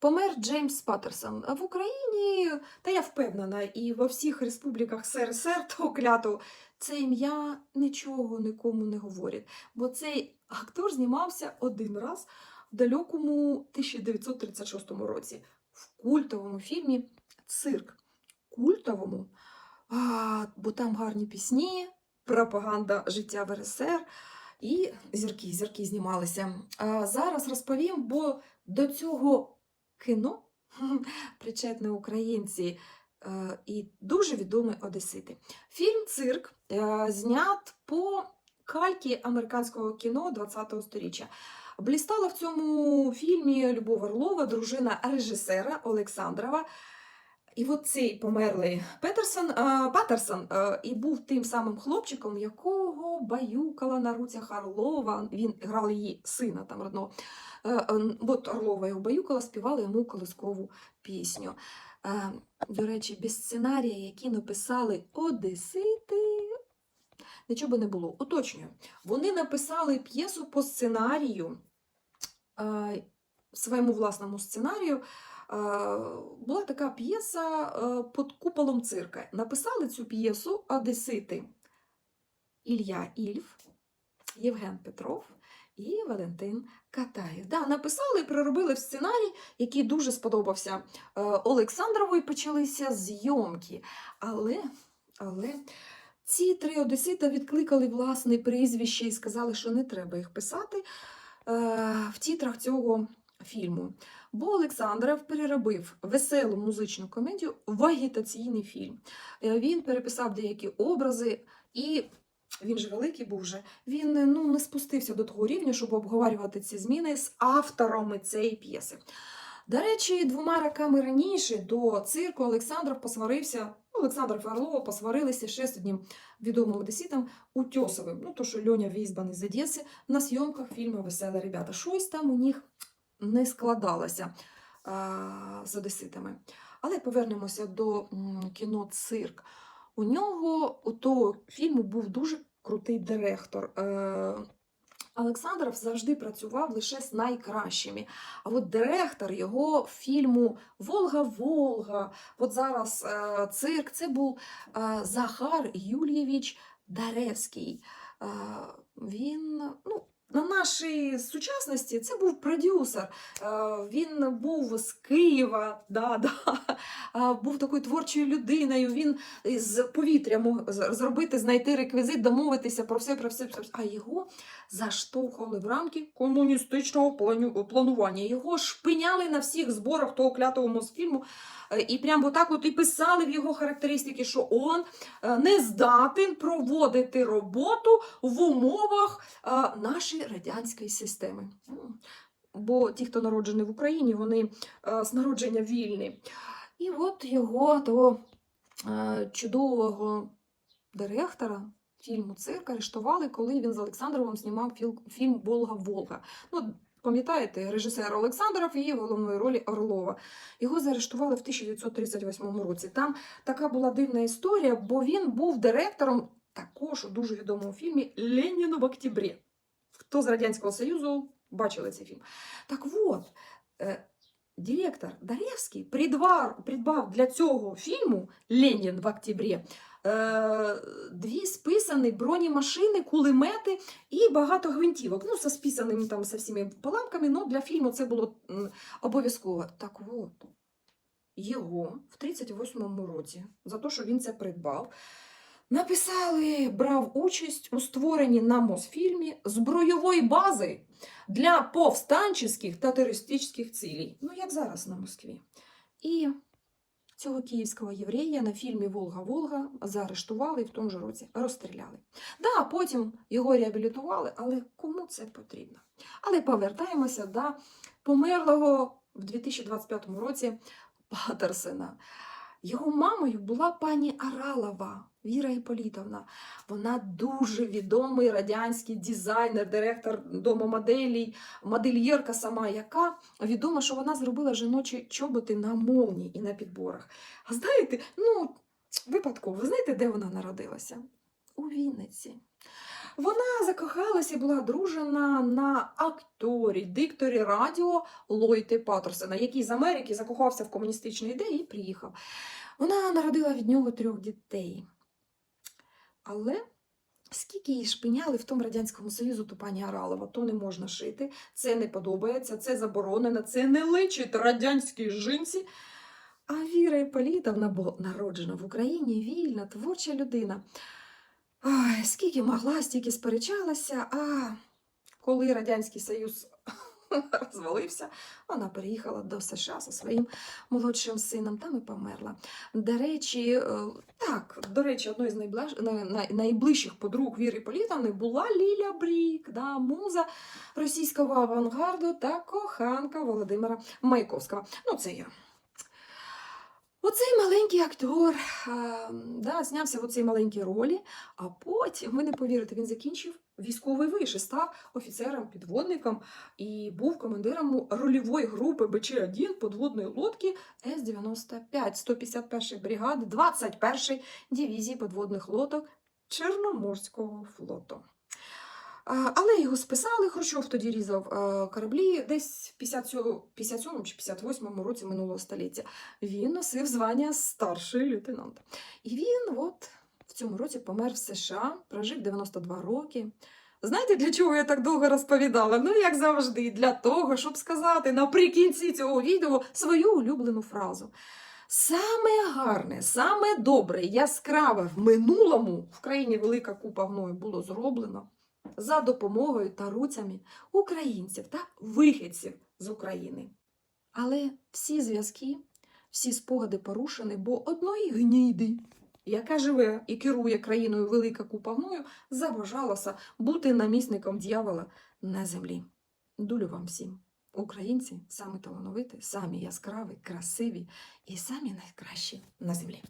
Помер Джеймс Паттерсон. В Україні, та я впевнена, і во всіх республіках СРСР того клятого, це ім'я нічого нікому не говорить. Бо цей актор знімався один раз в далекому 1936 році в культовому фільмі Цирк. Культовому, а, бо там гарні пісні, пропаганда життя в РСР. І зірки, зірки знімалися. А зараз розповім, бо до цього кіно причетні українці е, і дуже відомі одесити. Фільм Цирк е, знят по кальки американського кіно 20-го сторіччя. Блістала в цьому фільмі Любов Орлова, дружина режисера Олександрова. І от цей померлий Петерсон, е, Паттерсон е, і був тим самим хлопчиком, якого баюкала на руцях Орлова. Він грав її сина там родного. Е, е, От Орлова його баюкала, співала йому колискову пісню. Е, До речі, без сценарія, який написали Одесити, нічого би не було. Уточнюю, вони написали п'єсу по сценарію, е, своєму власному сценарію. Була така п'єса під куполом цирка. Написали цю п'єсу Одесити Ілля Ільф, Євген Петров і Валентин Катаєв. Да, написали і проробили в сценарій, який дуже сподобався е, Олександрову, і почалися зйомки. Але, але ці три одесита відкликали власне прізвище і сказали, що не треба їх писати е, в тітрах цього фільму. Бо Олександров переробив веселу музичну комедію в агітаційний фільм. Е, Він переписав деякі образи і. Він же великий був вже. Він е, ну, не спустився до того рівня, щоб обговорювати ці зміни з авторами цієї п'єси. До речі, двома роками раніше до цирку Олександров посварився, Олександр Фарлова посварилися ще з одним відомим одеситом Утьосовим. Ну, то, що Льоня Візбан із Одеси на зйомках фільму Веселі ребята. Щось там у них не складалося а, з одеситами. Але повернемося до кіно Цирк. У нього у того фільму був дуже крутий директор. Е, Олександров завжди працював лише з найкращими. А от директор його фільму Волга-Волга, от зараз е, цирк, це був е, Захар Юлєвич Даревський. Він, ну, на нашій сучасності це був продюсер. Е, Він був з Києва, да, да. був такою творчою людиною. Він з повітря мог зробити, знайти реквізит, домовитися про все, про все, про все. А його заштовхували в рамки комуністичного планування. Його шпиняли на всіх зборах того клятого Мосфільму. Е, І прямо отак от і писали в його характеристики, що он е, не здатен проводити роботу в умовах нашої радянської системи. Бо ті, хто народжений в Україні, вони е, з народження вільні. І от його того е, чудового директора фільму Цирк арештували, коли він з Олександровим знімав фільм Волга-Волга. Ну, пам'ятаєте, режисер Олександров і головної ролі Орлова. Його заарештували в 1938 році. Там така була дивна історія, бо він був директором також у дуже відомому фільмі Ленін в октябрі. Хто з Радянського Союзу бачили цей фільм? Так от, е, директор Даревський придбав, для цього фільму Ленін в октябрі е, дві списані бронемашини, кулемети і багато гвинтівок. Ну, со списаними там со всіми паламками, але для фільму це було обов'язково. Так от, його в 38-му році, за те, що він це придбав, написали, брав участь у створенні на Мосфільмі збройової бази для повстанчих та терористичних цілей. Ну, як зараз на Москві. І цього київського єврея на фільмі Волга-Волга заарештували і в тому ж році розстріляли. Да, потім його реабілітували, але кому це потрібно? Але повертаємося до померлого в 2025 році Патерсена. Його мамою була пані Аралова Віра Іполітовна. Вона дуже відомий радянський дизайнер, директор дому моделей, модельєрка сама, яка відома, що вона зробила жіночі чоботи на молні і на підборах. А знаєте, ну, випадково, знаєте, де вона народилася? У Вінниці. Вона закохалася і була одружена на акторі, дикторі радіо Лойте Патерсона, який з Америки закохався в комуністичні ідеї і приїхав. Вона народила від нього трьох дітей. Але скільки її шпиняли в тому Радянському Союзу, то пані Аралова, то не можна шити, це не подобається, це заборонено, це не личить радянській жінці. А Віра Іполітовна була народжена в Україні, вільна, творча людина. Ой, скільки могла, стільки сперечалася, а коли Радянський Союз розвалився, вона переїхала до США зі своїм молодшим сином, там і померла. До речі, е, так, до речі, одною з найближ... най- най- найближчих подруг Віри Політовни була Ліля Брік, да, муза російського авангарду та коханка Володимира Маяковського. Ну, це я. Оцей маленький актор а, да, знявся в оцій маленькій ролі, а потім, ви не повірите, він закінчив військовий виш і став офіцером-підводником і був командиром рольової групи БЧ-1 подводної лодки С-95 151 бригади 21 дивізії подводних лодок Чорноморського флоту. Але його списали, Хрущов тоді різав кораблі десь в 57 57 чи 58 році минулого століття. Він носив звання старший лейтенант. І він от в цьому році помер в США, прожив 92 роки. Знаєте, для чого я так довго розповідала? Ну, як завжди, для того, щоб сказати наприкінці цього відео свою улюблену фразу. Саме гарне, саме добре, яскраве в минулому в країні Велика Купа гною було зроблено за допомогою та руцями українців та вихідців з України. Але всі зв'язки, всі спогади порушені, бо одної гніди, яка живе і керує країною Велика Купа гною, забажалася бути намісником дьявола на землі. Дулю вам всім. Українці самі талановиті, самі яскраві, красиві і самі найкращі на землі.